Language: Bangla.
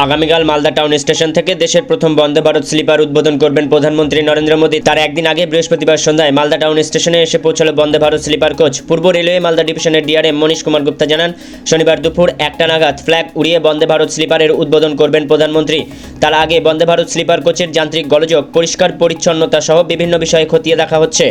আগামীকাল মালদা টাউন স্টেশন থেকে দেশের প্রথম বন্দে ভারত স্লিপার উদ্বোধন করবেন প্রধানমন্ত্রী নরেন্দ্র মোদী। তার একদিন আগে বৃহস্পতিবার সন্ধ্যায় মালদা টাউন স্টেশনে এসে পৌঁছালো বন্দে ভারত স্লিপার কোচ। পূর্ব রেলওয়ে মালদা ডিভিশনের ডিআরএম মনীশ কুমার গুপ্তা জানান, শনিবার দুপুর একটা নাগাদ ফ্ল্যাগ উড়িয়ে বন্দে ভারত স্লিপারের উদ্বোধন করবেন প্রধানমন্ত্রী। তার আগে বন্দে ভারত স্লিপার কোচের যান্ত্রিক গলযোগ, পরিষ্কার পরিচ্ছন্নতা সহ বিভিন্ন বিষয়ে খতিয়ে দেখা হচ্ছে।